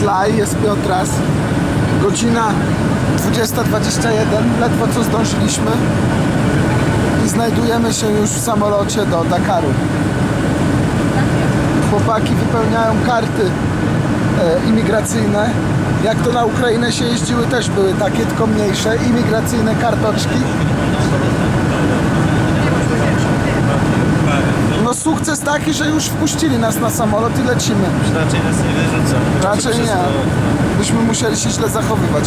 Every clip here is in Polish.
Laj, jest Piotras. Godzina 20.21, ledwo co zdążyliśmy. I znajdujemy się już w samolocie do Dakaru. Chłopaki wypełniają karty e, imigracyjne. Jak to na Ukrainę się jeździły, też były takie, tylko mniejsze, imigracyjne kartoczki. No sukces taki, że już wpuścili nas na samolot i lecimy. Raczej nas nie wyrzucą. Raczej nie. Byśmy musieli się źle zachowywać.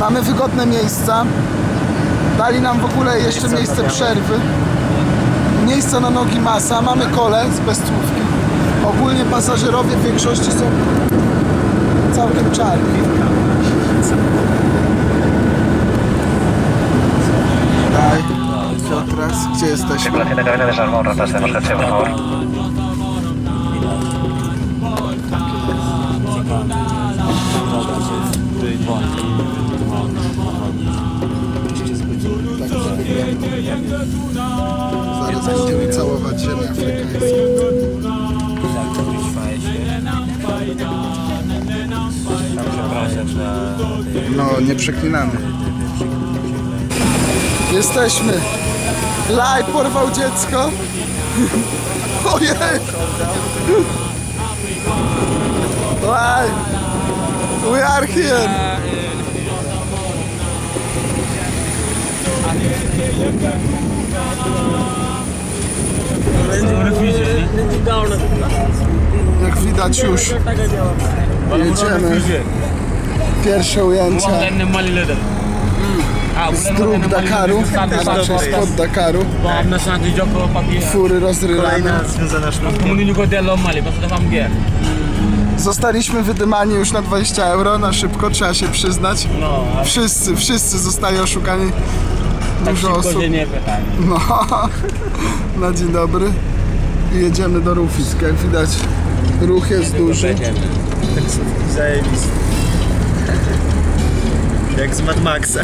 Mamy wygodne miejsca. Dali nam w ogóle jeszcze miejsce przerwy. Miejsca na nogi masa. Mamy kole z bezstłówki. Ogólnie pasażerowie w większości są całkiem czarni. Gdzie jesteśmy? Circolación de cabina de Salmón, rotas de emergencia, por favor. Zaraz będziemy całować ziemię afrykańską. No, nie przeklinamy. Jesteśmy. Laj porwał dziecko. Ojej. Laj. We are here. Jak widać już jedziemy. Pierwsze ujęcia z dróg Dakaru, znaczy spod Dakaru. Fury rozrylane. Związana guerre Zostaliśmy wydymani już na 20 euro, na szybko, trzeba się przyznać. no Wszyscy, wszyscy zostali oszukani. tak Dużo osób. No, na dzień dobry. I jedziemy do Rufisk. Jak widać, ruch jest duży. Będziemy. Jak z Mad Maxa.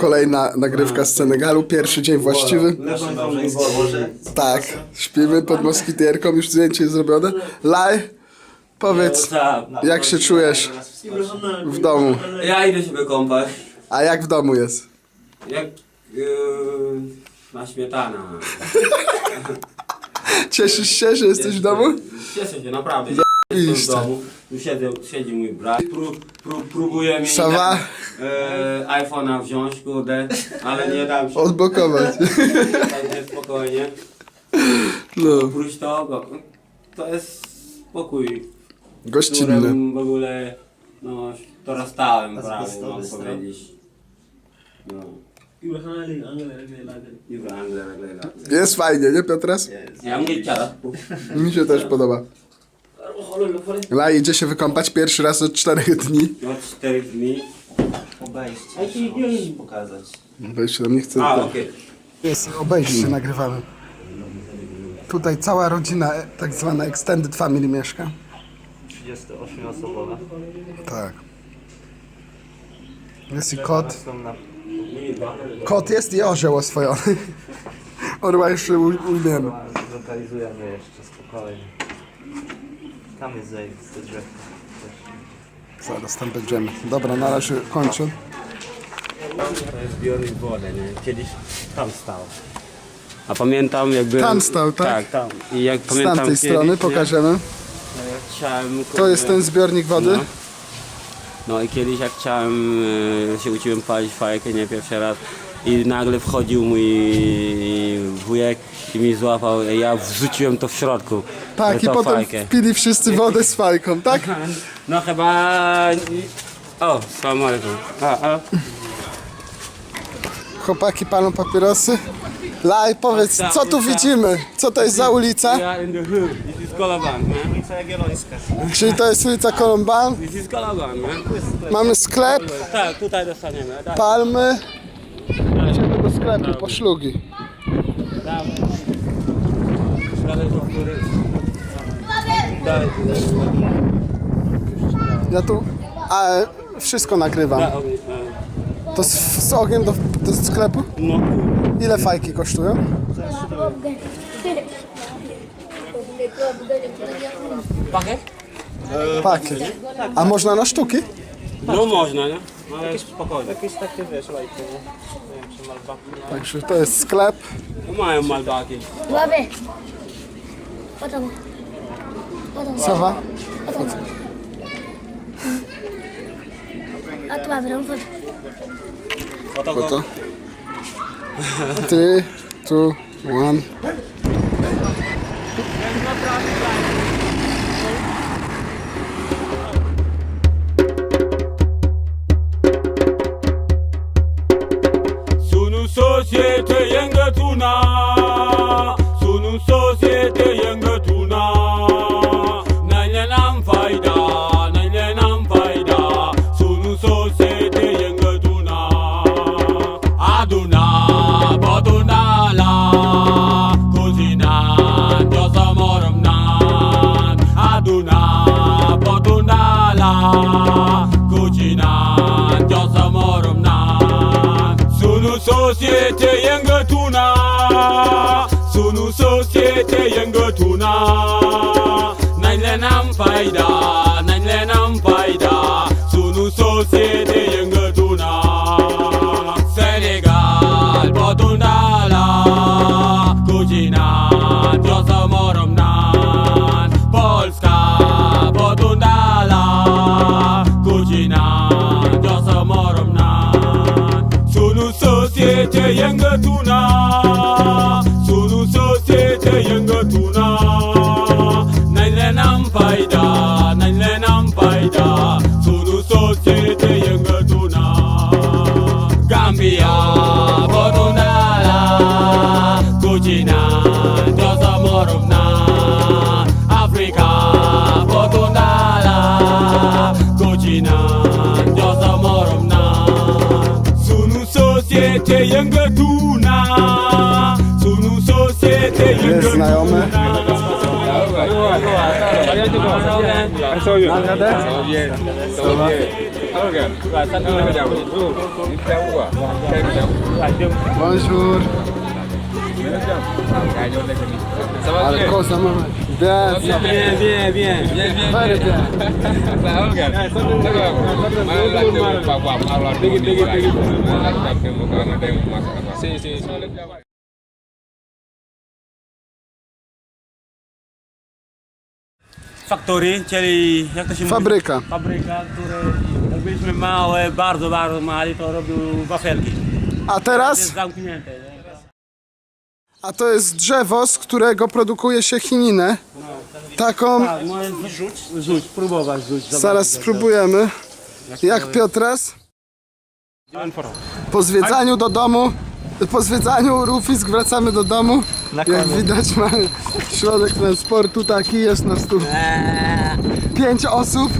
Kolejna nagrywka z Senegalu, pierwszy dzień właściwy. Tak, śpimy pod moskitierką, już zdjęcie jest zrobione. Laj, powiedz, jak się czujesz w domu? Ja idę się wykąpać. A jak w domu jest? Jak yy, na śmietana. Cieszysz się, że jesteś w domu? Cieszę się, naprawdę. Jestem w domu. Tu siedzę, siedzi mój brat. Pró, pró, próbuje mi Ça va? e, iPhone'a wziąć, kurde, ale nie dam się. Odblokować. Spokojnie. No, Oprócz tego, to jest spokój, gościnny. którym w ogóle no, dorastałem prawie, Azbestowy mam stron. powiedzieć. No. Ibrahim Anglera, Jest fajnie, nie Piotras? Ja mówię ciara. Mi się też podoba. Laj idzie się wykąpać pierwszy raz od czterech dni. No 4 dni. Obejście. Pokazać. Weź tam nie chcę. A, okej. Jest, obejście nagrywamy. Tutaj cała rodzina, e, tak zwana extended family mieszka. 38-osobowa. Tak. Jest i kot. Są na Kot jest i orzeł oswojony. Orła jeszcze ujmiemy. Zlokalizujemy jeszcze spokojnie. Tam jest zajebiste drzewko. Zaraz tam będziemy. Dobra, na razie kończę. To jest zbiornik wody, nie? Kiedyś tam stał. A pamiętam jakby... Tam stał, tak? Tak, tam. I jak Z pamiętam tamtej kiedyś, strony nie? pokażemy. Jak Chciałem, To jest ten zbiornik wody. No. No i kiedyś jak chciałem, e, się uczyłem palić fajkę, nie pierwszy raz i nagle wchodził mój wujek i mi złapał, ja wrzuciłem to w środku. Tak, i tą potem fajkę. wpili wszyscy wodę z fajką, tak? No chyba... O, salam alaikum. A, a. Chłopaki palą papierosy. Laj, powiedz, co tu widzimy? Co to jest za ulica? We are in the hood. Ulica Jagiellońska. Czyli to jest ulica Kolumban. This is. Mamy sklep, Tak, tutaj dostaniemy. Daj, palmy. Idziemy do sklepu po szlugi. Ja tu a, wszystko nagrywam. Da, e, To z, z ogniem do, do sklepu? No, Ile fajki kosztują? Pakiet? Pakiet. A można na sztuki? No można, nie? Ale spokojnie. Jakieś takie wiesz, lajki, nie? Nie wiem, czy malbaki. Także to jest sklep. Mają malbaki. Babe. Potom. Potom. Sowa. Potom. A tu mamy rąbot. Foto. Three, two, one. société yenga tuna sunu société yenga tuna nanya nam faida nanya nam faida sunu société yenga tuna aduna 社会在变个，turna，社会在变个，turna，奈 lenamfaida。எங்கத்துனா சுது சோசியேச்சே எங்கத்துனா நல்ல நாம் பாய்தா நல்ல நாம் பாய்தா சுது சோசியேச்சே எங்கத்துனா காம்பியா பொருந்தாலா குஜினா ஜோசமோரும்னா ஆப்பிரிக்கா பொருந்தாலா குஜினா sosiecie jęgę tuna Sunu sosiecie jęgę tuna Bonjour. Ale kosa mamy. Bien, Bien, bien, bien, bien, bien. very bien. Factory, czyli jak to się mówi? Fabryka. Fabryka, które jak byliśmy małe, bardzo, bardzo mali, to robił wafelki. A Jest teraz? zamknięte. A to jest drzewo, z którego produkuje się chininę. Taką. Tak, możesz rzuć, rzuć, próbować rzuć. Zaraz spróbujemy. Jak Piotras? Po zwiedzaniu do domu, po zwiedzaniu Rufisk wracamy do domu. Jak widać mamy środek transportu taki, jest nas tu pięć osób.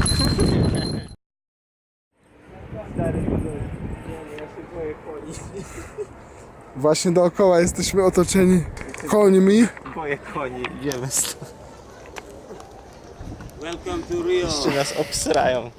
Właśnie dookoła jesteśmy otoczeni końmi. Moje konie, idziemy stąd. Welcome to Rio. Czy nas obsrają.